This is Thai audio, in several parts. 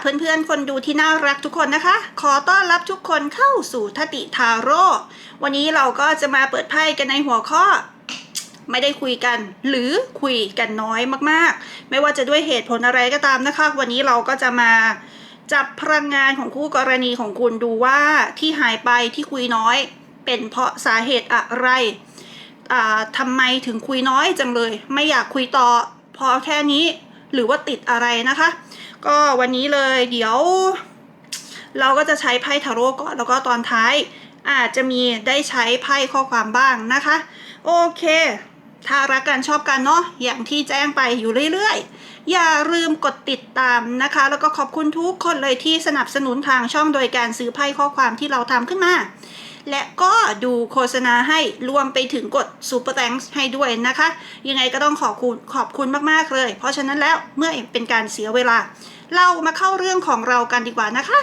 เพื่อนๆ คนดูที่น่ารักทุกคนนะคะ ขอต้อนรับทุกคนเข้าสู่ทติทาโร่ วันนี้เราก็จะมาเปิดไพ่กันในหัวข้อ ไม่ได้คุยกัน หรือคุยกันน้อยมากๆ ไม่ว่าจะด้วยเหตุผลอะไรก็ตามนะคะ วันนี้เราก็จะมาจับพลังงานของคู่กรณีของคุณดูว่าที่หายไปที่คุยน้อย เป็นเพราะสาเหตุอะไรทำไมถึงคุยน้อยจังเลย ไม่อยากคุยต่อ พอแค่นี้ หรือว่าติดอะไรนะคะ ก็วันนี้เลยเดี๋ยว เราก็จะใช้ไพ่ทาโร่ก่อนแล้วก็ตอนท้าย อาจจะมีได้ใช้ไพ่ข้อความบ้างนะคะ โอเค ถ้ารักกันชอบกันเนาะอย่างที่แจ้งไปอยู่เรื่อยๆ อย่าลืมกดติดตามนะคะ แล้วก็ขอบคุณทุกคนเลยที่สนับสนุนทางช่องโดยการซื้อไพ่ข้อความที่เราทำขึ้นมา และก็ดูโฆษณาให้รวมไปถึงกด Super Thanks ให้ด้วยนะคะ ยังไงก็ต้องขอบคุณขอบคุณมากๆเลย เพราะฉะนั้นแล้วเมื่อเป็นการเสียเวลา เรามาเข้าเรื่องของเรากันดีกว่านะคะ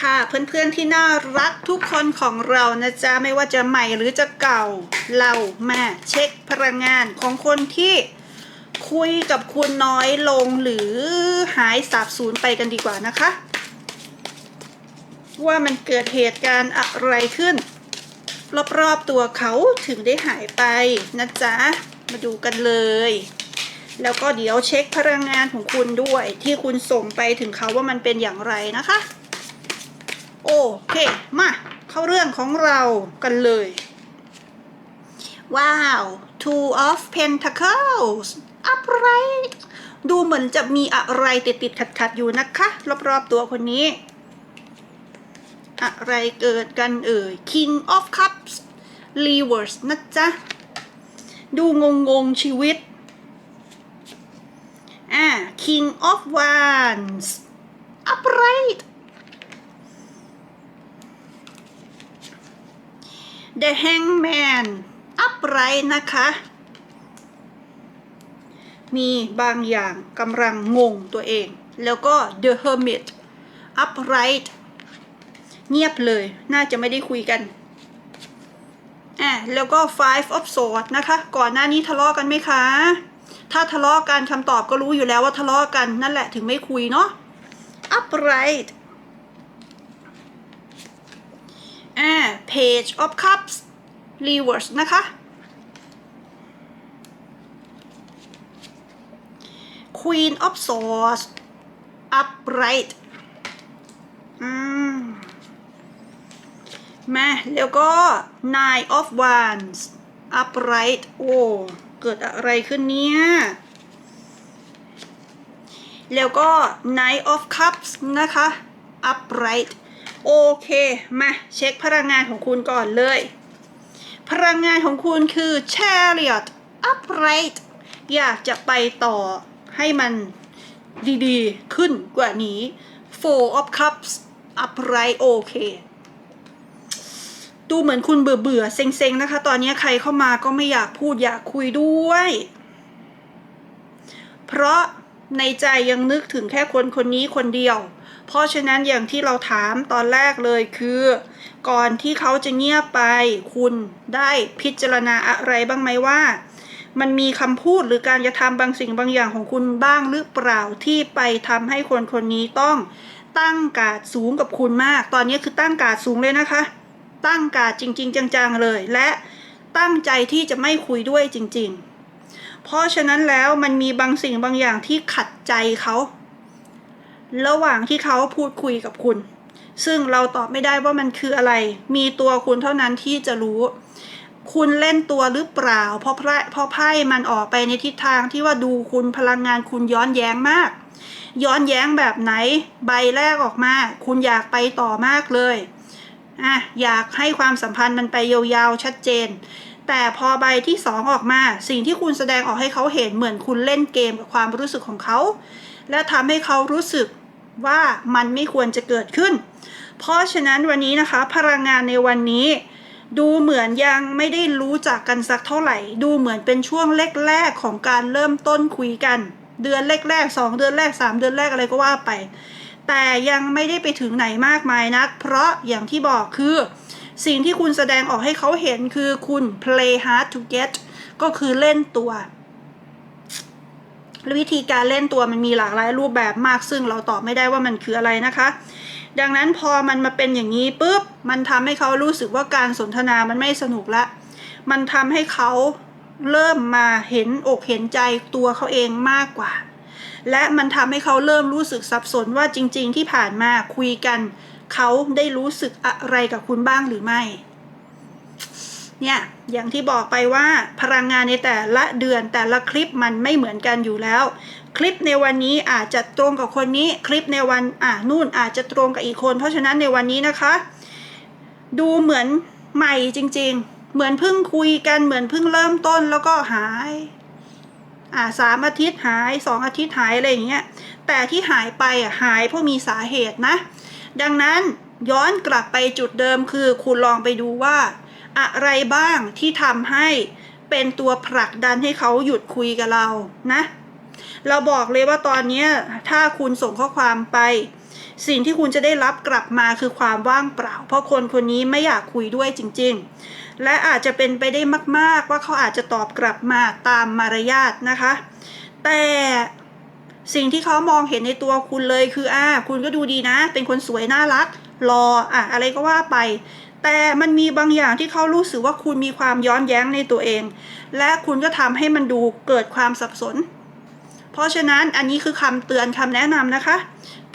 ค่ะเพื่อนๆที่น่ารักทุกคนของเรานะจ๊ะไม่ว่าจะใหม่หรือจะเก่าเรามาเช็คพลังงานของคนที่คุยกับคุณน้อยลงหรือหายสาบสูญไปกันดีกว่านะคะ ว่ามันเกิดเหตุการณ์อะไรขึ้น รอบๆตัวเขาถึงได้หายไปนะจ๊ะ มาดูกันเลย แล้วก็เดี๋ยวเช็คพลังงานของคุณด้วย ที่คุณส่งไปถึงเขาว่ามันเป็นอย่างไรนะคะ โอเค มาเข้าเรื่องของเรากันเลย ว้าว two of pentacles upright ดูเหมือนจะมีอะไรติดติดขัดขัดๆอยู่นะคะ รอบๆตัวคนนี้ อะไรเกิดกันเอ่ย king of cups reverse นะจ๊ะ ดูงงงๆชีวิต อ่า king of wands upright the hangman upright นะคะ มีบางอย่างกำลังงงตัวเอง แล้วก็ the hermit upright เงียบเลย น่าจะไม่ได้คุยกันอะแล้วก็ five of swords นะคะ ก่อนหน้านี้ทะเลาะกันไหมคะ ถ้าทะเลาะกันคำตอบก็รู้อยู่แล้วว่าทะเลาะกันนั่นแหละถึงไม่คุยเนาะ upright อ่า page of cups reverse นะคะ queen of swords upright อืม มาแล้วก็ nine of wands upright โอ้เกิดอะไรขึ้นเนี่ย แล้วก็ nine of cups นะคะ upright โอเค มาเช็คพลังงานของคุณก่อนเลย พลังงานของคุณคือ chariot upright อยากจะไปต่อให้มันดีๆ ขึ้นกว่านี้ four of cups upright โอเค ดูเหมือนคุณเบื่อเบื่อๆเซ็งๆนะคะ ตอนนี้ใครเข้ามาก็ไม่อยากพูดอยากคุยด้วย เพราะในใจยังนึกถึงแค่คนคนนี้คนเดียว เพราะฉะนั้นอย่างที่เราถามตอนแรกเลยคือ ก่อนที่เขาจะเงียบไป คุณได้พิจารณาอะไรบ้างไหมว่า มันมีคำพูดหรือการกระทำบางสิ่งบางอย่างของคุณบ้างหรือเปล่าที่ไปทำให้คนคนนี้ต้องตั้งกาดสูงกับคุณมาก ตอนนี้คือตั้งกาดสูงเลยนะคะ ตั้งการจริง ๆ จังๆเลย และตั้งใจที่จะไม่คุยด้วยจริง ๆ เพราะฉะนั้นแล้วมันมีบางสิ่งบางอย่างที่ขัดใจเขาระหว่างที่เขาพูดคุยกับคุณ ซึ่งเราตอบไม่ได้ว่ามันคืออะไร มีตัวคุณเท่านั้นที่จะรู้ คุณเล่นตัวหรือเปล่า เพราะไพ่เพราะไพ่มันออกไปในทิศทางที่ว่าดูคุณพลังงานคุณย้อนแย้งมาก ย้อนแย้งแบบไหน ใบแรกออกมา คุณอยากไปต่อมากเลย อะอยากให้ความสัมพันธ์มันไปยาวๆชัดเจน แต่พอใบที่สองออกมา สิ่งที่คุณแสดงออกให้เขาเห็นเหมือนคุณเล่นเกมกับความรู้สึกของเขา และทำให้เขารู้สึกว่ามันไม่ควรจะเกิดขึ้น เพราะฉะนั้นวันนี้นะคะ พลังงานในวันนี้ ดูเหมือนยังไม่ได้รู้จักกันสักเท่าไหร่ ดูเหมือนเป็นช่วงแรกๆของการเริ่มต้นคุยกัน เดือนแรกๆสองเดือนแรกสามเดือนแรกอะไรก็ว่าไป แต่ยังไม่ได้ไปถึงไหนมากมายนัก เพราะอย่างที่บอกคือ สิ่งที่คุณแสดงออกให้เขาเห็นคือคุณ play hard to get ก็คือเล่นตัววิธีการเล่นตัวมันมีหลากหลายรูปแบบมาก ซึ่งเราตอบไม่ได้ว่ามันคืออะไรนะคะ ดังนั้นพอมันมาเป็นอย่างนี้ปุ๊บมันทำให้เขารู้สึกว่าการสนทนามันไม่สนุกละ มันทำให้เขาเริ่มมาเห็นอกเห็นใจตัวเขาเองมากกว่า และมันทำให้เขาเริ่มรู้สึกสับสนว่าจริง ๆ ที่ผ่านมาคุยกัน เขาได้รู้สึกอะไรกับคุณบ้างหรือไม่ เนี่ย อย่างที่บอกไปว่าพลังงานในแต่ละเดือนแต่ละคลิปมันไม่เหมือนกันอยู่แล้ว คลิปในวันนี้อาจจะตรงกับคนนี้ คลิปในวันอ่านู่นอาจจะตรงกับอีกคน เพราะฉะนั้นในวันนี้นะคะ ดูเหมือนใหม่จริง ๆ เหมือนเพิ่งคุยกันเหมือนเพิ่งเริ่มต้นแล้วก็หาย อ่าสามอาทิตย์หายสองอาทิตย์หายอะไรอย่างเงี้ยแต่ที่หายไปอะหายเพราะมีสาเหตุนะ ดังนั้นย้อนกลับไปจุดเดิมคือคุณลองไปดูว่า อะไรบ้างที่ทำให้เป็นตัวผลักดันให้เขาหยุดคุยกับเรานะ เราบอกเลยว่าตอนนี้ถ้าคุณส่งข้อความไป สิ่งที่คุณจะได้รับกลับมาคือความว่างเปล่า เพราะคนคนนี้ไม่อยากคุยด้วยจริง ๆและอาจจะเป็นไปได้มาก ๆ ว่าเขาอาจจะตอบกลับมาตามมารยาทนะคะ แต่สิ่งที่เขามองเห็นในตัวคุณเลยคืออ่าคุณก็ดูดีนะ เป็นคนสวยน่ารักรออะอะไรก็ว่าไป แต่มันมีบางอย่างที่เขารู้สึกว่าคุณมีความย้อนแย้งในตัวเอง และคุณก็ทำให้มันดูเกิดความสับสน เพราะฉะนั้นอันนี้คือคำเตือนคำแนะนำนะคะ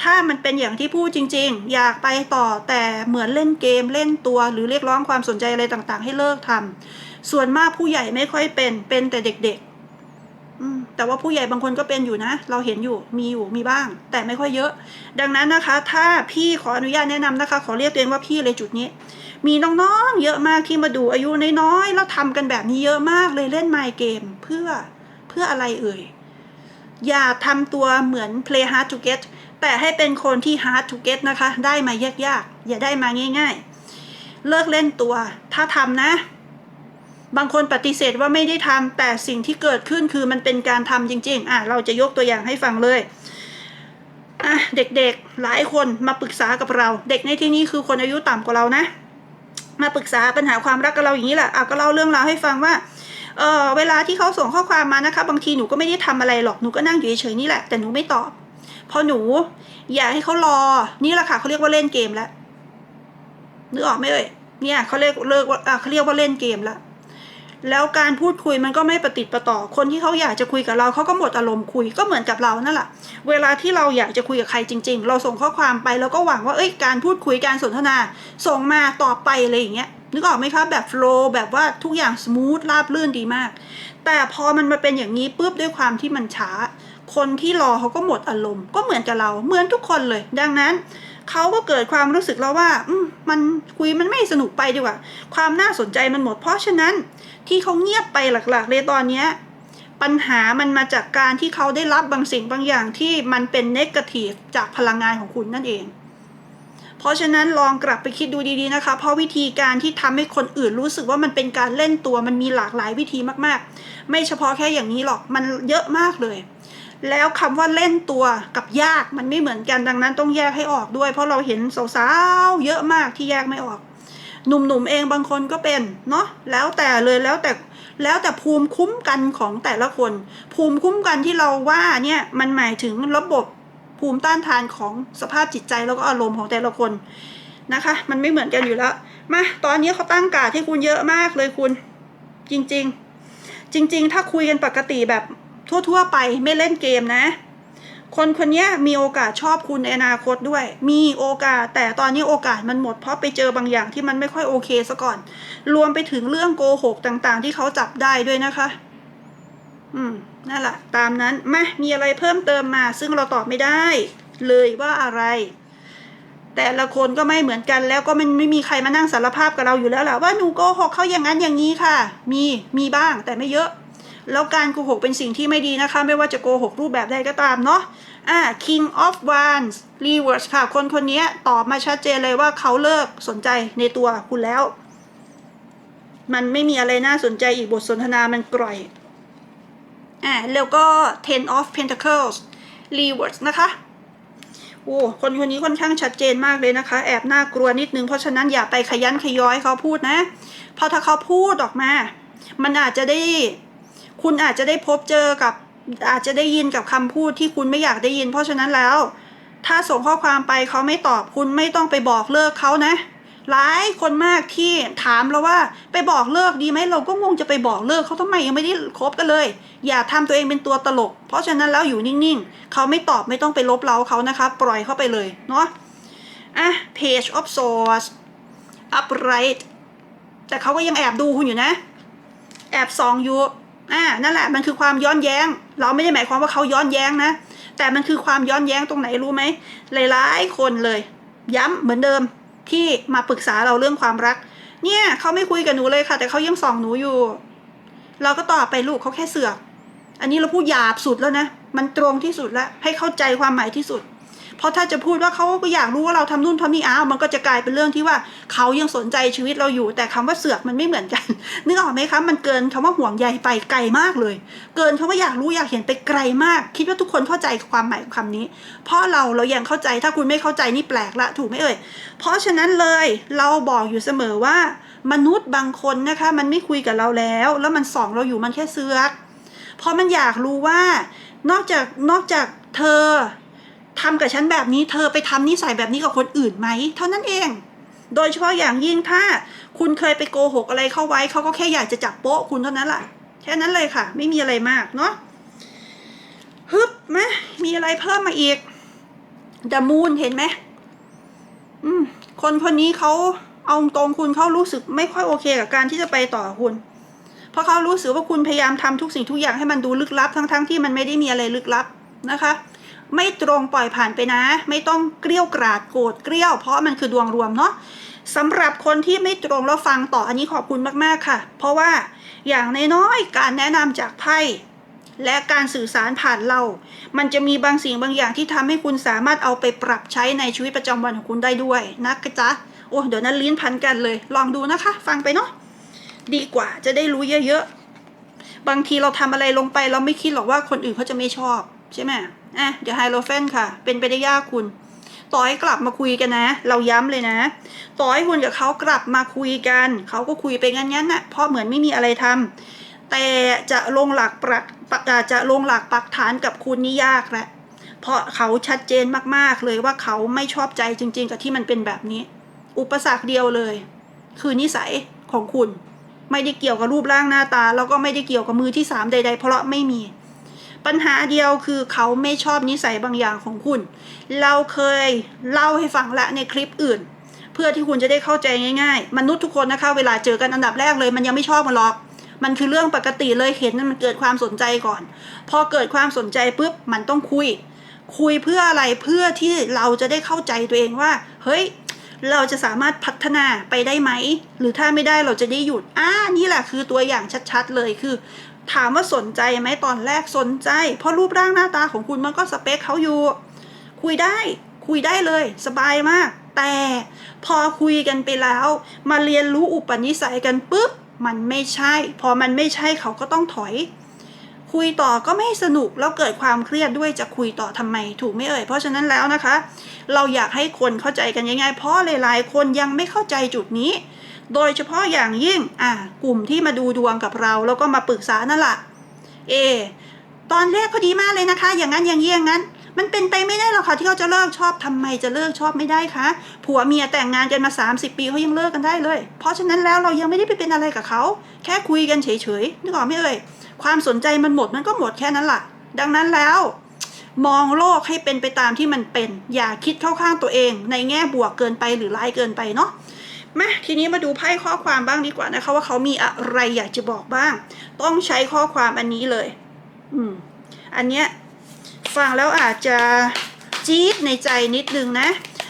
ถ้ามันเป็นอย่างที่พูดจริง ๆ อยากไปต่อแต่เหมือนเล่นเกมเล่นตัวหรือเรียกร้องความสนใจอะไรต่างๆ ให้เลิกทำส่วนมากผู้ใหญ่ไม่ค่อยเป็นเป็นแต่เด็กๆแต่ว่าผู้ใหญ่บางคนก็เป็นอยู่นะ เราเห็นอยู่มีอยู่มีบ้าง แต่ไม่ค่อยเยอะ ดังนั้นนะคะ ถ้าพี่ขออนุญาตแนะนำนะคะ ขอเรียกตัวเองว่าพี่เลยจุดนี้ มีน้องๆเยอะมากที่มาดูอายุน้อยๆแล้วทำกันแบบนี้เยอะมากเลยเล่นไมเกมเพื่อเพื่ออะไรเอ่ยอย่าทำตัวเหมือน play hard to get แต่ให้เป็นคนที่ hard to get นะคะ ได้มายากๆ อย่าได้มาง่าย ๆ เลิกเล่นตัว ถ้าทำนะ บางคนปฏิเสธว่าไม่ได้ทำแต่สิ่งที่เกิดขึ้นคือมันเป็นการทำจริง ๆ อะ เราจะยกตัวอย่างให้ฟังเลย อะ เด็กๆ หลายคนมาปรึกษากับเรา เด็กในที่นี้คือคนอายุต่ำกว่าเรานะ มาปรึกษาปัญหาความรักกับเราอย่างนี้แหละอะก็เล่าเรื่องราวให้ฟังว่าเออเวลาที่เขาส่งข้อความมานะคะ บางทีหนูก็ไม่ได้ทำอะไรหรอกหนูก็นั่งอยู่เฉยๆนี่แหละแต่หนูไม่ตอบ พอหนู อยากให้เขารอ นี่แหละค่ะเขาเรียกว่าเล่นเกมแล้วนึกออกไหมเอ่ยเนี่ยเขาเรียกเลิกว่าเขาเรียกว่าเล่นเกมแล้วแล้วการพูดคุยมันก็ไม่ประติดประต่อ คนที่เขาอยากจะคุยกับเราเขาก็หมดอารมณ์คุยก็เหมือนกับเรานั่นแหละเวลาที่เราอยากจะคุยกับใครจริง ๆ เราส่งข้อความไปแล้วก็หวังว่าเอ้ยการพูดคุยการสนทนา ส่งมาตอบไปอะไรอย่างเงี้ยนึกออกไหมคะแบบโฟล์แบบว่าทุกอย่างสมูทราบลื่นดีมาก แต่พอมันมาเป็นอย่างนี้ปุ๊บด้วยความที่มันช้า คนที่รอเขาก็หมดอารมณ์ ก็เหมือนกับเราเหมือนทุกคนเลย ดังนั้นเขาก็เกิดความรู้สึกแล้วว่าอืมันคุยมันไม่สนุกไปดีกว่า ความน่าสนใจมันหมด เพราะฉะนั้นที่เขาเงียบไปหลักๆเลยตอนเนี้ยปัญหามันมาจากการที่เขาได้รับบางสิ่งบางอย่างที่มันเป็นเนกาทีฟจากพลังงานของคุณนั่นเอง เพราะฉะนั้นลองกลับไปคิดดูดีๆนะคะ เพราะวิธีการที่ทำให้คนอื่นรู้สึกว่ามันเป็นการเล่นตัวมันมีหลากหลายวิธีมากๆ ไม่เฉพาะแค่อย่างนี้หรอกมันเยอะมากเลย แล้วคำว่าเล่นตัวกับยากมันไม่เหมือนกันดังนั้นต้องแยกให้ออกด้วย เพราะเราเห็นสาวๆเยอะมากที่แยกไม่ออก หนุ่มๆเองบางคนก็เป็นเนาะแล้วแต่เลยแล้วแต่แล้วแต่ภูมิคุ้มกันของแต่ละคน ภูมิคุ้มกันที่เราว่าเนี่ยมันหมายถึงระบบภูมิต้านทานของสภาพจิตใจแล้วก็อารมณ์ของแต่ละคนนะคะ มันไม่เหมือนกันอยู่แล้วมาตอนนี้เขาตั้งการดให้คุณเยอะมากเลยคุณ จริง ๆ จริง ๆ ถ้าคุยกันปกติแบบ ทั่ว ๆ ไปไม่เล่นเกมนะ คนคนนี้มีโอกาสชอบคุณในอนาคตด้วย มีโอกาสแต่ตอนนี้โอกาสมันหมดเพราะไปเจอบางอย่างที่มันไม่ค่อยโอเคซะก่อน รวมไปถึงเรื่องโกหกต่างๆ ที่เขาจับได้ด้วยนะคะ อืมนั่นแหละตามนั้นมามีอะไรเพิ่มเติมมา ซึ่งเราตอบไม่ได้ เลยว่าอะไร แต่ละคนก็ไม่เหมือนกันแล้วก็มันไม่มีใครมานั่งสารภาพกับเราอยู่แล้วแหละว่าหนูโกหกเขาอย่างนั้นอย่างนี้ค่ะ มีมีบ้างแต่ไม่เยอะ แล้วการโกหกเป็นสิ่งที่ไม่ดีนะคะ ไม่ว่าจะโกหกรูปแบบใดก็ตามเนาะอ่า King of Wands Reverse ค่ะ คนคนนี้ตอบมาชัดเจนเลยว่าเขาเลิกสนใจในตัวคุณแล้ว มันไม่มีอะไรน่าสนใจอีกบทสนทนามันกร่อยอ่าแล้วก็ Ten of Pentacles Reverse นะคะโอ้คนคนนี้ค่อนข้างชัดเจนมากเลยนะคะ แอบน่ากลัวนิดนึง เพราะฉะนั้นอย่าไปขยันขย้อยเขาพูดนะ เพราะถ้าเขาพูดออกมา มันอาจจะได้ คุณอาจจะได้พบเจอกับอาจจะได้ยินกับคำพูดที่คุณไม่อยากได้ยิน เพราะฉะนั้นแล้ว ถ้าส่งข้อความไปเขาไม่ตอบคุณไม่ต้องไปบอกเลิกเขานะ หลายคนมากที่ถามเราว่าไปบอกเลิกดีไหมเราก็งงจะไปบอกเลิกเขาทำไมยังไม่ได้คบกันเลย อย่าทำตัวเองเป็นตัวตลก เพราะฉะนั้นแล้วอยู่นิ่งๆเขาไม่ตอบไม่ต้องไปลบเล้าเขานะคะ ปล่อยเข้าไปเลยเนาะอะ page of swords upright แต่เขาก็ยังแอบดูคุณอยู่นะ แอบส่องอยู่ อ่านั่นแหละมันคือความย้อนแย้ง เราไม่ได้หมายความว่าเขาย้อนแย้งนะ แต่มันคือความย้อนแย้งตรงไหนรู้ไหมหลายๆคนเลย ย้ำเหมือนเดิมที่มาปรึกษาเราเรื่องความรัก เนี่ยเขาไม่คุยกับหนูเลยค่ะ แต่เขายังส่องหนูอยู่ เราก็ตอบไปลูกเขาแค่เสือก อันนี้เราพูดหยาบสุดแล้วนะ มันตรงที่สุดแล้วให้เข้าใจความหมายที่สุด เพราะถ้าจะพูดว่าเขาก็อยากรู้ว่าเราทำนู่นทำนี่อ้าวมันก็จะกลายเป็นเรื่องที่ว่าเขายังสนใจชีวิตเราอยู่ แต่คำว่าเสือกมันไม่เหมือนกันนึกออกไหมคะมันเกินคำว่าห่วงใยไปไกลมากเลย เกินคำว่าอยากรู้อยากเห็นไปไกลมาก คิดว่าทุกคนเข้าใจความหมายของคำนี้ เพราะเราเรายังเข้าใจถ้าคุณไม่เข้าใจนี่แปลกละถูกไหมเอ่ยเพราะฉะนั้นเลยเราบอกอยู่เสมอว่ามนุษย์บางคนนะคะ มันไม่คุยกับเราแล้ว แล้วมันส่องเราอยู่มันแค่เสือกเพราะมันอยากรู้ว่านอกจากนอกจากเธอ ทำกับฉันแบบนี้เธอไปทำนิสัยแบบนี้กับคนอื่นไหม เท่านั้นเอง โดยเฉพาะอย่างยิ่งถ้าคุณเคยไปโกหกอะไรเข้าไว้เขาก็แค่อยากจะจับโป๊ะคุณเท่านั้นแหละแค่นั้นเลยค่ะ ไม่มีอะไรมากเนาะฮึบมะมีอะไรเพิ่มมาอีกดมูนเห็นไหมอืม คนคนนี้เขาเอาตรงคุณเขารู้สึกไม่ค่อยโอเคกับการที่จะไปต่อคุณ เพราะเขารู้สึกว่าคุณพยายามทำทุกสิ่งทุกอย่างให้มันดูลึกลับ ทั้งๆทที่มันไม่ได้มีอะไรลึกลับนะคะ ไม่ตรงปล่อยผ่านไปนะ ไม่ต้องเกลี้ยวกราดโกรธเกลี้ยว เพราะมันคือดวงรวมเนาะสำหรับคนที่ไม่ตรงแล้วฟังต่ออันนี้ขอบคุณมากๆค่ะ เพราะว่าอย่างน้อยๆการแนะนำจากไพ่และการสื่อสารผ่านเรา มันจะมีบางสิ่งบางอย่างที่ทำให้คุณสามารถเอาไปปรับใช้ในชีวิตประจำวันของคุณได้ด้วยนะจ๊ะ โอ้เดี๋ยวนั้นลิ้นพันกันเลย ลองดูนะคะ ฟังไปเนาะ ดีกว่าจะได้รู้เยอะๆ บางทีเราทำอะไรลงไป เราไม่คิดหรอกว่าคนอื่นเขาจะไม่ชอบ ใช่ไหมอะเดี๋ยวไฮโลเฟนค่ะ เป็นไปได้ยากคุณ ต่อให้กลับมาคุยกันนะ เราย้ำเลยนะ ต่อให้คุณกับเขากลับมาคุยกัน เขาก็คุยไปงั้นๆนะเพราะเหมือนไม่มีอะไรทำแต่จะลงหลักปักปักจะลงหลักปักฐานกับคุณนี่ยากแหละเพราะเขาชัดเจนมากๆเลยว่าเขาไม่ชอบใจจริง ๆ กับที่มันเป็นแบบนี้ อุปสรรคเดียวเลย คือนิสัยของคุณ ไม่ได้เกี่ยวกับรูปร่างหน้าตา แล้วก็ไม่ได้เกี่ยวกับมือที่สามใดๆ เพราะไม่มี ปัญหาเดียวคือเขาไม่ชอบนิสัยบางอย่างของคุณ เราเคยเล่าให้ฟังละในคลิปอื่น เพื่อที่คุณจะได้เข้าใจง่ายๆ มนุษย์ทุกคนนะคะ เวลาเจอกันอันดับแรกเลย มันยังไม่ชอบมันหรอก มันคือเรื่องปกติเลยเห็นมันเกิดความสนใจก่อน พอเกิดความสนใจปุ๊บมันต้องคุย คุยเพื่ออะไรเพื่อที่เราจะได้เข้าใจตัวเองว่า เฮ้ยเราจะสามารถพัฒนาไปได้ไหม หรือถ้าไม่ได้เราจะได้หยุดอ่านี่แหละคือตัวอย่างชัดๆเลยคือ ถามว่าสนใจไหมตอนแรกสนใจ เพราะรูปร่างหน้าตาของคุณมันก็สเปคเขาอยู่ คุยได้คุยได้เลย สบายมาก แต่พอคุยกันไปแล้ว มาเรียนรู้อุปนิสัยกันปุ๊บมันไม่ใช่ พอมันไม่ใช่เขาก็ต้องถอย คุยต่อก็ไม่สนุกแล้วเกิดความเครียดด้วยจะคุยต่อทำไมถูกไหมเอ่ยเพราะฉะนั้นแล้วนะคะ เราอยากให้คนเข้าใจกันง่ายๆเพราะหลายๆคนยังไม่เข้าใจจุดนี้ โดยเฉพาะอย่างยิ่งอะกลุ่มที่มาดูดวงกับเรา แล้วก็มาปรึกษานั่นแหละเอ ตอนแรกเขาดีมากเลยนะคะ อย่างนั้นอย่างนี้อย่างนั้น มันเป็นไปไม่ได้หรอกค่ะที่เขาจะเลิกชอบทำไมจะเลิกชอบไม่ได้คะผัวเมียแต่งงานกันมา 30 ปีเขายังเลิกกันได้เลย เพราะฉะนั้นแล้วเรายังไม่ได้ไปเป็นอะไรกับเขา แค่คุยกันเฉยๆนึกออกไหมเอ่ยความสนใจมันหมดมันก็หมดแค่นั้นแหละดังนั้นแล้ว มองโลกให้เป็นไปตามที่มันเป็น อย่าคิดเข้าข้างตัวเอง ในแง่บวกเกินไปหรือร้ายเกินไปเนาะ มาทีนี้มาดูไพ่ข้อความบ้างดีกว่านะคะว่าเขามีอะไรอยากจะบอกบ้าง ต้องใช้ข้อความอันนี้เลย อืม อันเนี้ยฟังแล้วอาจจะจี๊ดในใจนิดนึงนะ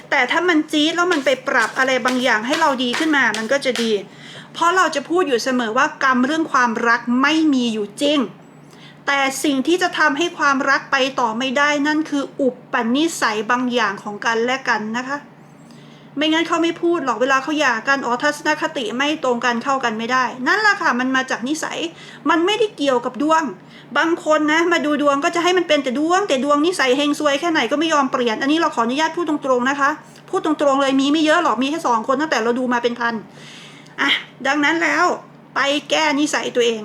แต่ถ้ามันจี๊ดแล้วมันไปปรับอะไรบางอย่างให้เราดีขึ้นมา มันก็จะดี เพราะเราจะพูดอยู่เสมอว่ากรรมเรื่องความรักไม่มีอยู่จริง แต่สิ่งที่จะทำให้ความรักไปต่อไม่ได้นั่นคืออุปนิสัยบางอย่างของกันและกันนะคะ ไม่งั้นเขาไม่พูดหรอกเวลาเขาหย่ากันอ๋อทัศนคติไม่ตรงกันเข้ากันไม่ได้ นั่นแหละค่ะมันมาจากนิสัย มันไม่ได้เกี่ยวกับดวง บางคนนะ มาดูดวงก็จะให้มันเป็นแต่ดวง แต่ดวงนิสัยเฮงซวยแค่ไหนก็ไม่ยอมเปลี่ยน อันนี้เราขออนุญาตพูดตรงๆนะคะ พูดตรงๆเลยมีไม่เยอะหรอกมีแค่สองคนตั้งแต่เราดูมาเป็นพันอะดังนั้นแล้วไปแก้นิสัยตัวเอง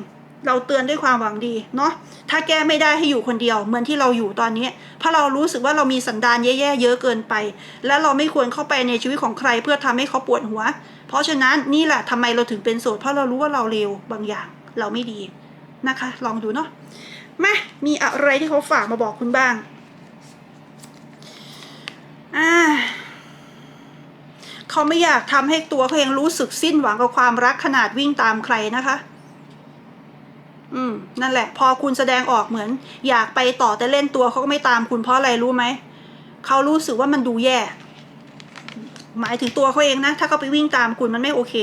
เราเตือนด้วยความหวังดีเนาะถ้าแก้ไม่ได้ให้อยู่คนเดียว เหมือนที่เราอยู่ตอนนี้เพราะเรารู้สึกว่าเรามีสันดานแย่ๆเยอะเกินไป และเราไม่ควรเข้าไปในชีวิตของใคร เพื่อทำให้เขาปวดหัว เพราะฉะนั้นนี่แหละทำไมเราถึงเป็นโสดเพราะเรารู้ว่าเราเลวบางอย่างเราไม่ดีนะคะ ลองดูเนาะมามีอะไรที่เขาฝากมาบอกคุณบ้างอ่าเขาไม่อยากทำให้ตัวเขาเองรู้สึกสิ้นหวังกับความรักขนาดวิ่งตามใครนะคะ อืมนั่นแหละ พอคุณแสดงออกเหมือน อยากไปต่อแต่เล่นตัวเขาก็ไม่ตามคุณเพราะอะไรรู้ไหมเขารู้สึกว่ามันดูแย่ หมายถึงตัวเขาเองนะ ถ้าเขาไปวิ่งตามคุณมันไม่โอเค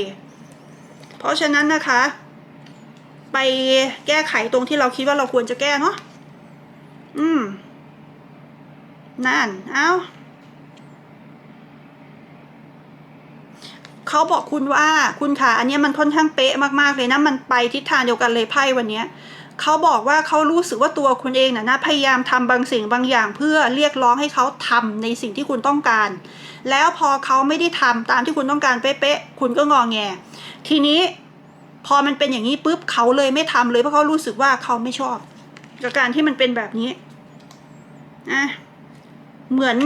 เพราะฉะนั้นนะคะ ไปแก้ไขตรงที่เราคิดว่าเราควรจะแก้เนาะอืมนั่น เอา เขาบอกคุณว่าคุณค่ะ อันนี้มันค่อนข้างเป๊ะมากๆเลยนะ มันไปทิศทางเดียวกันเลยไพ่วันนี้เขาบอกว่าเขารู้สึกว่าตัวคุณเองน่ะนะพยายามทำบางสิ่งบางอย่าง เพื่อเรียกร้องให้เขาทำในสิ่งที่คุณต้องการ แล้วพอเขาไม่ได้ทำตามที่คุณต้องการเป๊ะๆคุณก็งอแง ทีนี้พอมันเป็นอย่างนี้ปุ๊บเขาเลยไม่ทำเลยเพราะเขารู้สึกว่าเขาไม่ชอบกับการที่มันเป็นแบบนี้อะเหมือน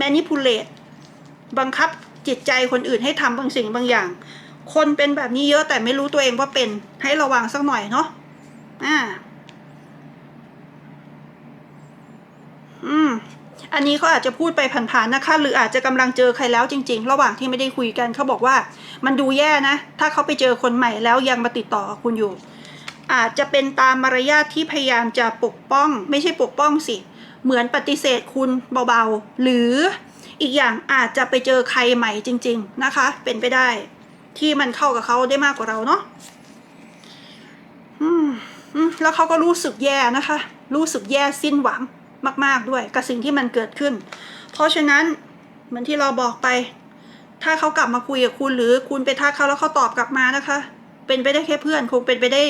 manipulate บังคับ จิตใจคนอื่นให้ทำบางสิ่งบางอย่าง คนเป็นแบบนี้เยอะแต่ไม่รู้ตัวเองว่าเป็นให้ระวังสักหน่อยเนาะอ่าอืมอันนี้เขาอาจจะพูดไปผ่านๆนะคะ หรืออาจจะกำลังเจอใครแล้วจริง ๆ ระหว่างที่ไม่ได้คุยกันเขาบอกว่า มันดูแย่นะ ถ้าเขาไปเจอคนใหม่แล้วยังมาติดต่อคุณอยู่ อาจจะเป็นตามมารยาทที่พยายามจะปกป้อง ไม่ใช่ปกป้องสิ เหมือนปฏิเสธคุณเบาๆ หรือ อีกอย่างอาจจะไปเจอใครใหม่จริง ๆนะคะ เป็นไปได้ ที่มันเข้ากับเขาได้มากกว่าเราเนาะอืมแล้วเขาก็รู้สึกแย่นะคะ รู้สึกแย่สิ้นหวังมาก ๆด้วย กับสิ่งที่มันเกิดขึ้น เพราะฉะนั้นเหมือนที่เราบอกไป ถ้าเขากลับมาคุยกับคุณหรือคุณไปทักเขาแล้วเขาตอบกลับมานะคะ เป็นไปได้แค่เพื่อนคงเป็นไปได้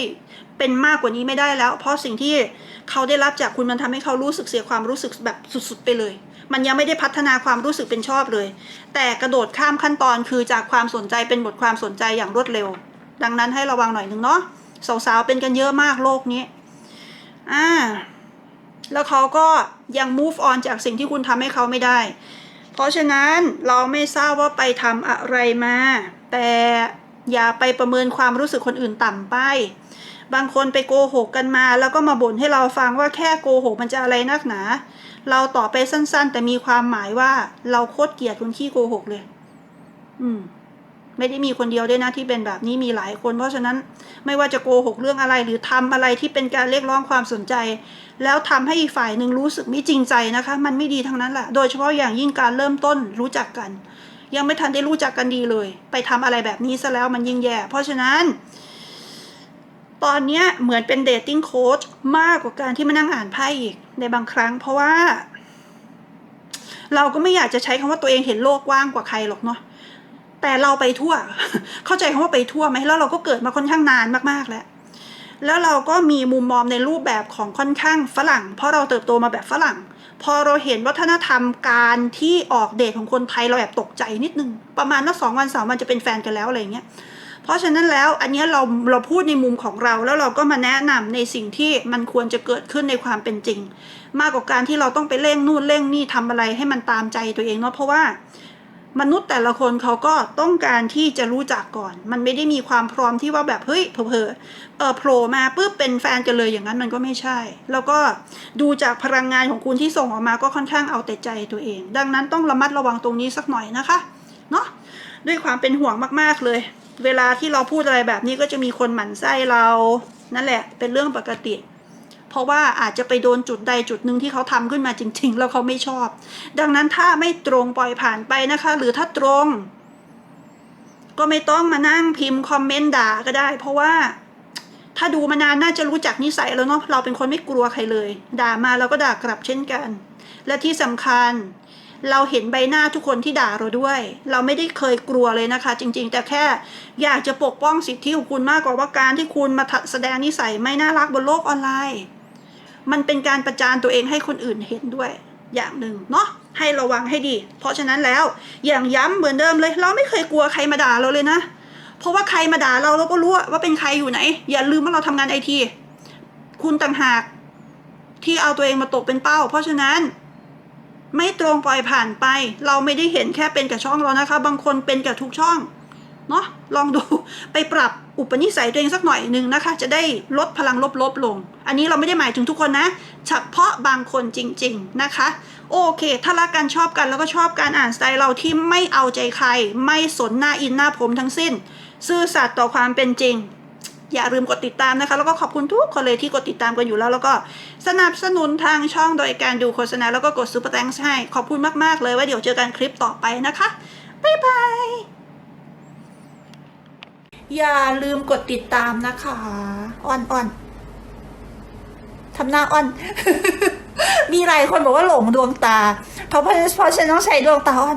เป็นมากกว่านี้ไม่ได้แล้ว เพราะสิ่งที่เขาได้รับจากคุณมันทำให้เขารู้สึกเสียความรู้สึกแบบสุด ๆ ไปเลย มันยังไม่ได้พัฒนาความรู้สึกเป็นชอบเลย แต่กระโดดข้ามขั้นตอนคือจากความสนใจเป็นบทความสนใจอย่างรวดเร็ว ดังนั้นให้ระวังหน่อยนึงเนาะสาวๆเป็นกันเยอะมากโลกนี้อ่าแล้วเขาก็ยัง move on จากสิ่งที่คุณทำให้เขาไม่ได้ เพราะฉะนั้นเราไม่ทราบว่าไปทำอะไรมา แต่อย่าไปประเมินความรู้สึกคนอื่นต่ำไป บางคนไปโกหกกันมา แล้วก็มาบ่นให้เราฟังว่าแค่โกหกมันจะอะไรนักหนา เราต่อไปสั้น ๆ แต่มีความหมายว่าเราโคตรเกลียดคนขี้โกหกเลย อืม ไม่ได้มีคนเดียวด้วยนะที่เป็นแบบนี้มีหลายคน เพราะฉะนั้นไม่ว่าจะโกหกเรื่องอะไร หรือทำอะไรที่เป็นการเรียกร้องความสนใจ แล้วทำให้อีกฝ่ายหนึ่งรู้สึกไม่จริงใจนะคะ มันไม่ดีทั้งนั้นแหละโดยเฉพาะอย่างยิ่งการเริ่มต้นรู้จักกัน ยังไม่ทันได้รู้จักกันดีเลย ไปทำอะไรแบบนี้ซะแล้วมันยิ่งแย่ เพราะฉะนั้น ตอนเนี้ยเหมือนเป็นเดทติ้งโค้ชมากกว่าการที่มานั่งอ่านไพ่อีกในบางครั้ง เพราะว่า เราก็ไม่อยากจะใช้คำว่าตัวเองเห็นโลกกว้างกว่าใครหรอกเนาะแต่เราไปทั่ว เข้าใจคำว่าไปทั่วไหมแล้วเราก็เกิดมาค่อนข้างนานมากๆแล้ว แล้วเราก็มีมุมมองในรูปแบบของค่อนข้างฝรั่ง เพราะเราเติบโตมาแบบฝรั่ง พอเราเห็นวัฒนธรรมการที่ออกเดทของคนไทยเราแอบตกใจนิดนึง ประมาณว่าสองวันสามวันจะเป็นแฟนกันแล้วอะไรเงี้ย เพราะฉะนั้นแล้วอันนี้เราเราพูดในมุมของเราแล้วเราก็มาแนะนำในสิ่งที่มันควรจะเกิดขึ้นในความเป็นจริง มากกว่าการที่เราต้องไปเร่งนู่นเร่งนี่ทำอะไรให้มันตามใจตัวเองเนาะเพราะว่ามนุษย์แต่ละคนเขาก็ต้องการที่จะรู้จักก่อน มันไม่ได้มีความพร้อมที่ว่าแบบเฮ้ยเผลอเออโผล่มาปุ๊บเป็นแฟนกันเลยอย่างนั้นมันก็ไม่ใช่ แล้วก็ดูจากพลังงานของคุณที่ส่งออกมาก็ค่อนข้างเอาแต่ใจตัวเอง ดังนั้นต้องระมัดระวังตรงนี้สักหน่อยนะคะ เนาะด้วยความเป็นห่วงมากๆเลย เวลาที่เราพูดอะไรแบบนี้ก็จะมีคนหมั่นไส้เรา นั่นแหละ เป็นเรื่องปกติ เพราะว่าอาจจะไปโดนจุดใดจุดหนึ่งที่เขาทำขึ้นมาจริง ๆ แล้วเขาไม่ชอบ ดังนั้นถ้าไม่ตรงปล่อยผ่านไปนะคะ หรือถ้าตรง ก็ไม่ต้องมานั่งพิมพ์คอมเมนต์ด่าก็ได้ เพราะว่าถ้าดูมานานน่าจะรู้จักนิสัยแล้วเนาะเราเป็นคนไม่กลัวใครเลย ด่ามาเราก็ด่ากลับเช่นกัน และที่สำคัญ เราเห็นใบหน้าทุกคนที่ด่าเราด้วย เราไม่ได้เคยกลัวเลยนะคะ จริง ๆ แต่แค่อยากจะปกป้องสิทธิของคุณมากกว่าว่าการที่คุณมาแสดงนิสัยไม่น่ารักบนโลกออนไลน์ มันเป็นการประจานตัวเองให้คนอื่นเห็นด้วยอย่างหนึ่งเนาะให้ระวังให้ดี เพราะฉะนั้นแล้วอย่างย้ำเหมือนเดิมเลย เราไม่เคยกลัวใครมาด่าเราเลยนะ เพราะว่าใครมาด่าเราเราก็รู้ว่าเป็นใครอยู่ไหน อย่าลืมว่าเราทำงานไอทีคุณต่างหากที่เอาตัวเองมาตกเป็นเป้า เพราะฉะนั้น ไม่ตรงปล่อยผ่านไป เราไม่ได้เห็นแค่เป็นกับช่องเรานะคะ บางคนเป็นกับทุกช่องเนาะลองดูไปปรับอุปนิสัยตัวเองสักหน่อยหนึ่งนะคะ จะได้ลดพลังลบๆลง อันนี้เราไม่ได้หมายถึงทุกคนนะ เฉพาะบางคนจริง ๆนะคะ โอเค ถ้ารักกันชอบกันแล้วก็ชอบการอ่านสไตล์เราที่ไม่เอาใจใคร ไม่สนหน้าอินหน้าผมทั้งสิ้น ซื่อสัตย์ต่อความเป็นจริง อย่าลืมกดติดตามนะคะ แล้วก็ขอบคุณทุกคนเลยที่กดติดตามกันอยู่แล้ว แล้วก็สนับสนุนทางช่องโดยการดูโฆษณาแล้วก็กดซุปเปอร์แตงให้ ขอบคุณมาก ๆ เลยว่าเดี๋ยวเจอกันคลิปต่อไปนะคะ บ๊ายบาย อย่าลืมกดติดตามนะคะอ่อนอ่อนทำหน้าอ่อน มีหลายคนบอกว่าหลงดวงตา เพราะเพราะเพราะฉันต้องใช้ดวงตาอ่อน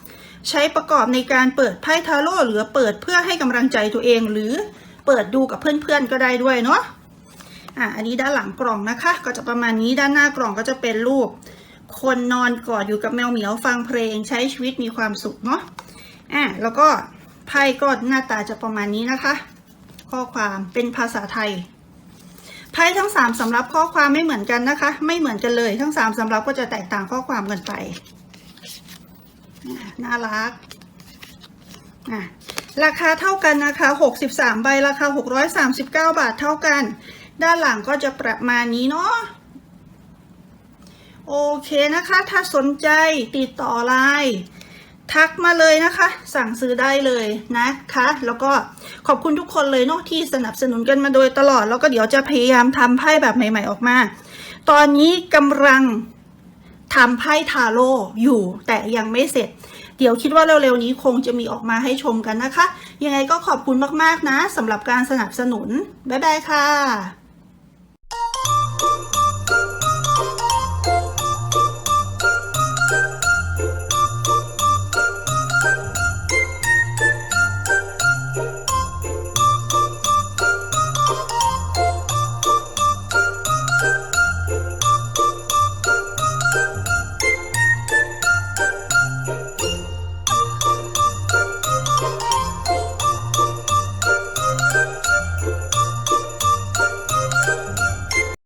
ใช้ประกอบในการเปิดไพ่ทาโร่หรือเปิดเพื่อให้กำลังใจตัวเอง หรือเปิดดูกับเพื่อนๆก็ได้ด้วยเนาะอะอันนี้ด้านหลังกล่องนะคะ ก็จะประมาณนี้ด้านหน้ากล่องก็จะเป็นรูป คนนอนกอดอยู่กับแมวเหมียวฟังเพลงใช้ชีวิตมีความสุขเนาะอะแล้วก็ไพ่ก็หน้าตาจะประมาณนี้นะคะ ข้อความเป็นภาษาไทยไพ่ทั้งสามสำรับข้อความไม่เหมือนกันนะคะ ไม่เหมือนกันเลยทั้งสามสำรับก็จะแตกต่างข้อความกันไป น่ารักอะราคาเท่ากันนะคะ 63 ใบราคา 639 บาทเท่ากัน ด้านหลังก็จะประมาณนี้เนาะโอเคนะคะ ถ้าสนใจติดต่อไลน์ทักมาเลยนะคะ สั่งซื้อได้เลยนะคะ แล้วก็ขอบคุณทุกคนเลยเนาะที่สนับสนุนกันมาโดยตลอด แล้วก็เดี๋ยวจะพยายามทำไพ่แบบใหม่ ๆออกมา ตอนนี้กำลัง ทำไพ่ทาโร่อยู่แต่ยังไม่เสร็จ เดี๋ยวคิดว่าเร็วๆนี้คงจะมีออกมาให้ชมกันนะคะ ยังไงก็ขอบคุณมากๆนะสำหรับการสนับสนุน บ๊ายบายค่ะ